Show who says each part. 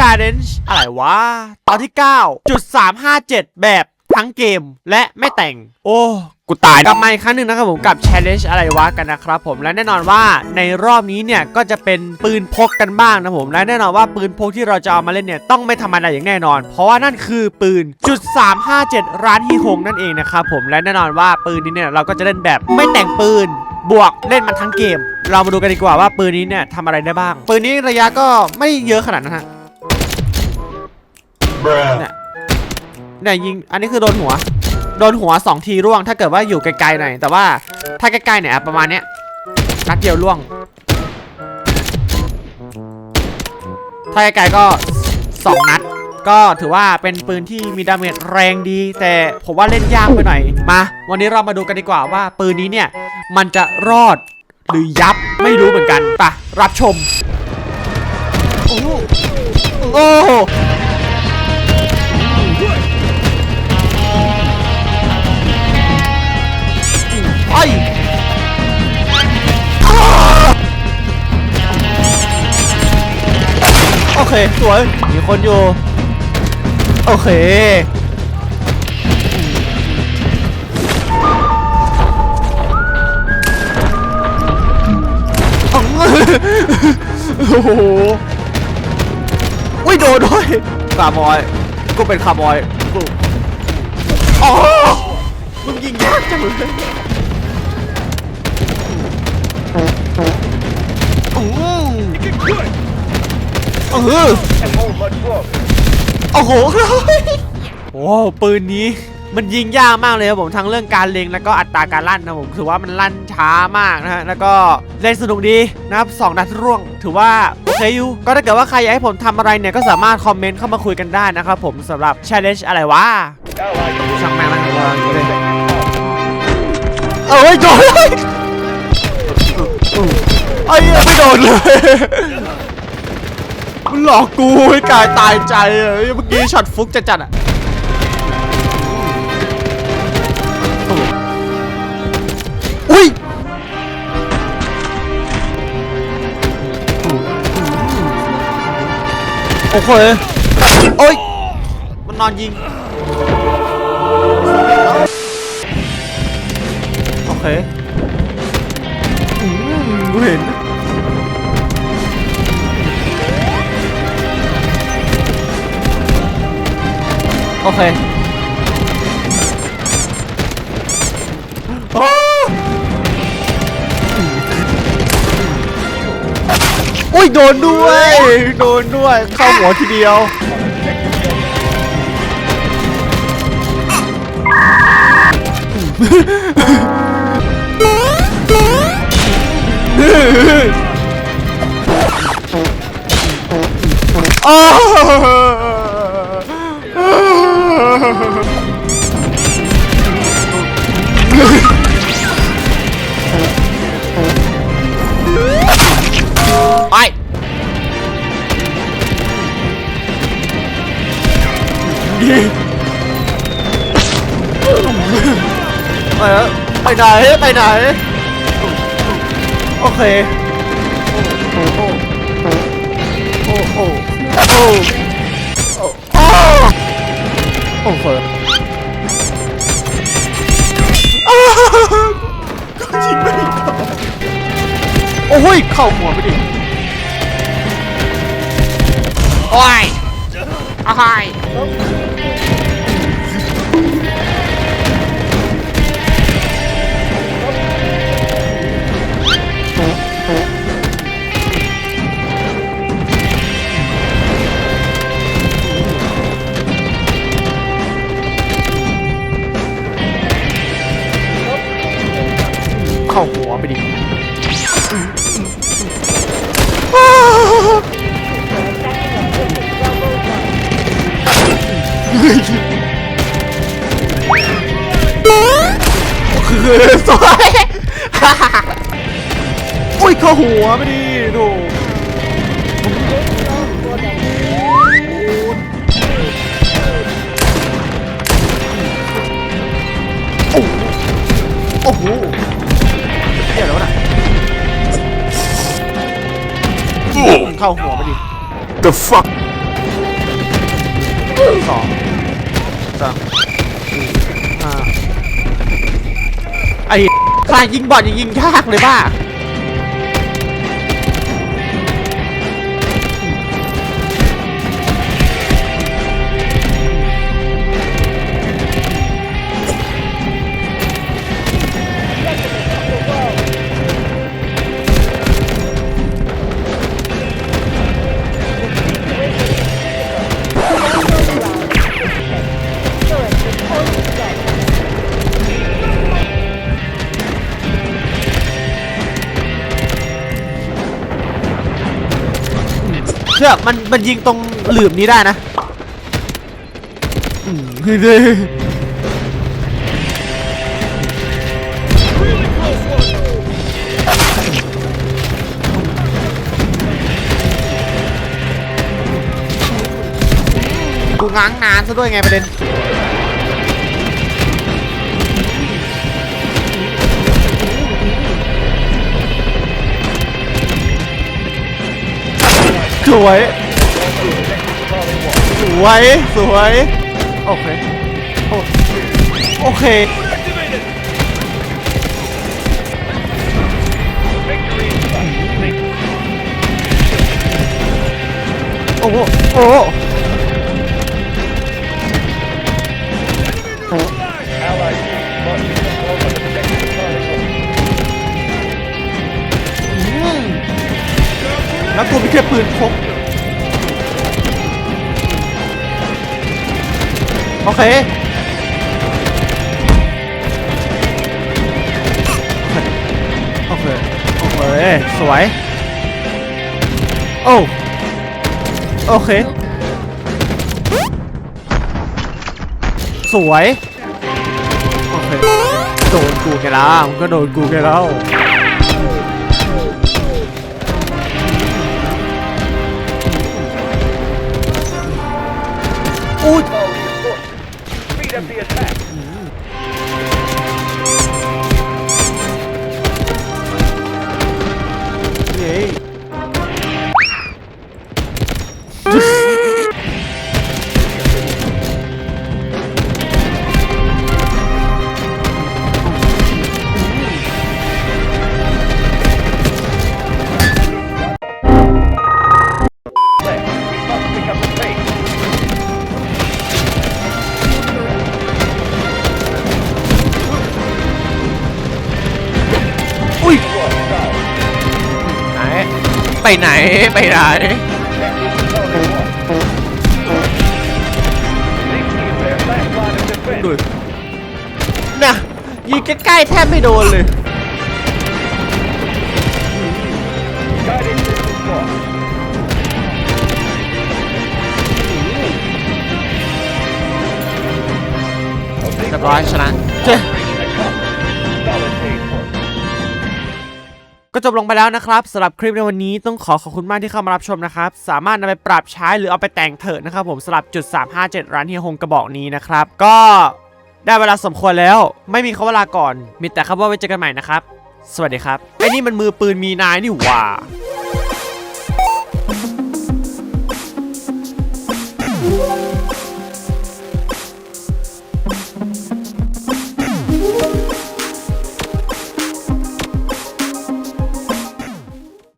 Speaker 1: Challenge อะไรวะ ตอนที่ 9.357 แบบทั้งเกมและไม่แต่ง โอ้กูตายกลับมาอีกครั้งหนึ่งนะครับผมกับ Challenge อะไรวะกันนะครับผมและแน่นอนว่าในรอบนี้เนี่ยก็จะเป็นปืนพกกันบ้างนะผมและแน่นอนว่าปืนพกที่เราจะเอามาเล่นเนี่ยต้องไม่ธรรมดาอย่างแน่นอน เพราะว่านั่นคือปืนจุด357 ร้านฮีฮงนั่นเองนะครับผมและแน่นอนว่าปืนนี้เนี่ยเราก็จะเล่นแบบไม่แต่งปืนบวกเล่นมันทั้งเกม เรามาดูกันดีกว่าว่าปืนนี้เนี่ยทำอะไรได้บ้าง ปืนนี้ระยะก็ไม่เยอะขนาดนั้นฮะ เนี่ยยิง อันนี้คือโดนหัว โดนหัว 2 ทีร่วง ถ้าเกิดว่าอยู่ไกลๆหน่อย แต่ว่าถ้าใกล้ๆเนี่ยประมาณเนี้ยนัดเดียวร่วง ถ้าไกลๆก็ 2 นัด ก็ถือว่าเป็นปืนที่มีดาเมจแรงดี แต่ผมว่าเล่นยากไปหน่อย มา วันนี้เรามาดูกันดีกว่าว่าปืนนี้เนี่ย มันจะรอดหรือยับไม่รู้เหมือนกันปะรับชม โอ้โห เคสวยมีคนอยู่ โอเค โอ้โหอุ้ยโดนด้วยคาร์บอย กูเป็นคาร์บอย กู อ๋อมึงยิงยากจังเลย เออโอ้โหโอ้ปืนนี้มันยิงยากมากเลยครับผมทั้งเรื่องการเล็งแล้วก็อัตราการลั่นนะผมถือว่ามันลั่นช้ามากนะฮะแล้วก็เล่นสนุกดีนะครับสองนัดร่วง ถือว่าโอเคอยู่ก็ถ้าเกิดว่าใครอยากให้ผมทำอะไรเนี่ยก็สามารถคอมเมนต์เข้ามาคุยกันได้นะครับผมสำหรับ challenge อะไรวะช่างแม่งแล้วกันว่าอย่างนี้เลยเอ้ยโดนเลยไอ้เหี้ยไม่โดนเลย มันหลอกกูให้กายตายใจอะเมื่อกี้ช็อตฟุกจัดๆอะอุ้ยโอเคโอ้ยมันนอนยิง โอเคอืมกูเห็น โอเคโอ้อุ้ยโดนด้วยโดนด้วยเข้าหัวทีเดียว ไปไปแล้วไปไหนไปไหน โอเค โอ้โหโอ้โหโอ้โหโอ้โห ยิงไม่ได้โอ้ยเข้าหัวไปดิโอ้ยอ้าย สวยอุ้ยเข้าหัวไปดิดูโอ้โหโอ้โหเดี๋ยวแล้วนะเข้าหัวไปดิ
Speaker 2: The fuck?
Speaker 1: สองสามสี่ห้า ไอ้ขนาดยิงบอลยังยิงยากเลยบ้า เชื่อมันมันยิงตรงหลืมนี้ได้นะอืมเฮ้ยกูง้างนานซะด้วยไงประเด็น สวย สวย สวย โอเค โอเค โอ้โหโอ้ แล้วกูมีแค่ปืนพกโอเคโอเคโอเคสวยโอ้โอเค สวย โอเค โดนกูแค่แล้วมึงก็โดนกูแค่แล้ว
Speaker 2: Good. Speed up the attack.
Speaker 1: ไปไหนไปไหนดูนะยิงใกล้ๆแทบไม่โดนเลยเรียบร้อยชนะเจ้ ก็จบลงไปแล้วนะครับสำหรับคลิปในวันนี้ต้องขอขอบคุณมากที่เข้ามารับชมนะครับ สามารถนำไปปรับใช้หรือเอาไปแต่งเถอะนะครับผมสำหรับจุด 357 ร้านเฮียฮงกระบอกนี้นะครับ ก็ได้เวลาสมควรแล้ว ไม่มีคำว่าลาก่อน มีแต่คำว่าไว้เจอกันใหม่นะครับ สวัสดีครับไอ้นี่มันมือปืนมีนายนี่หว่า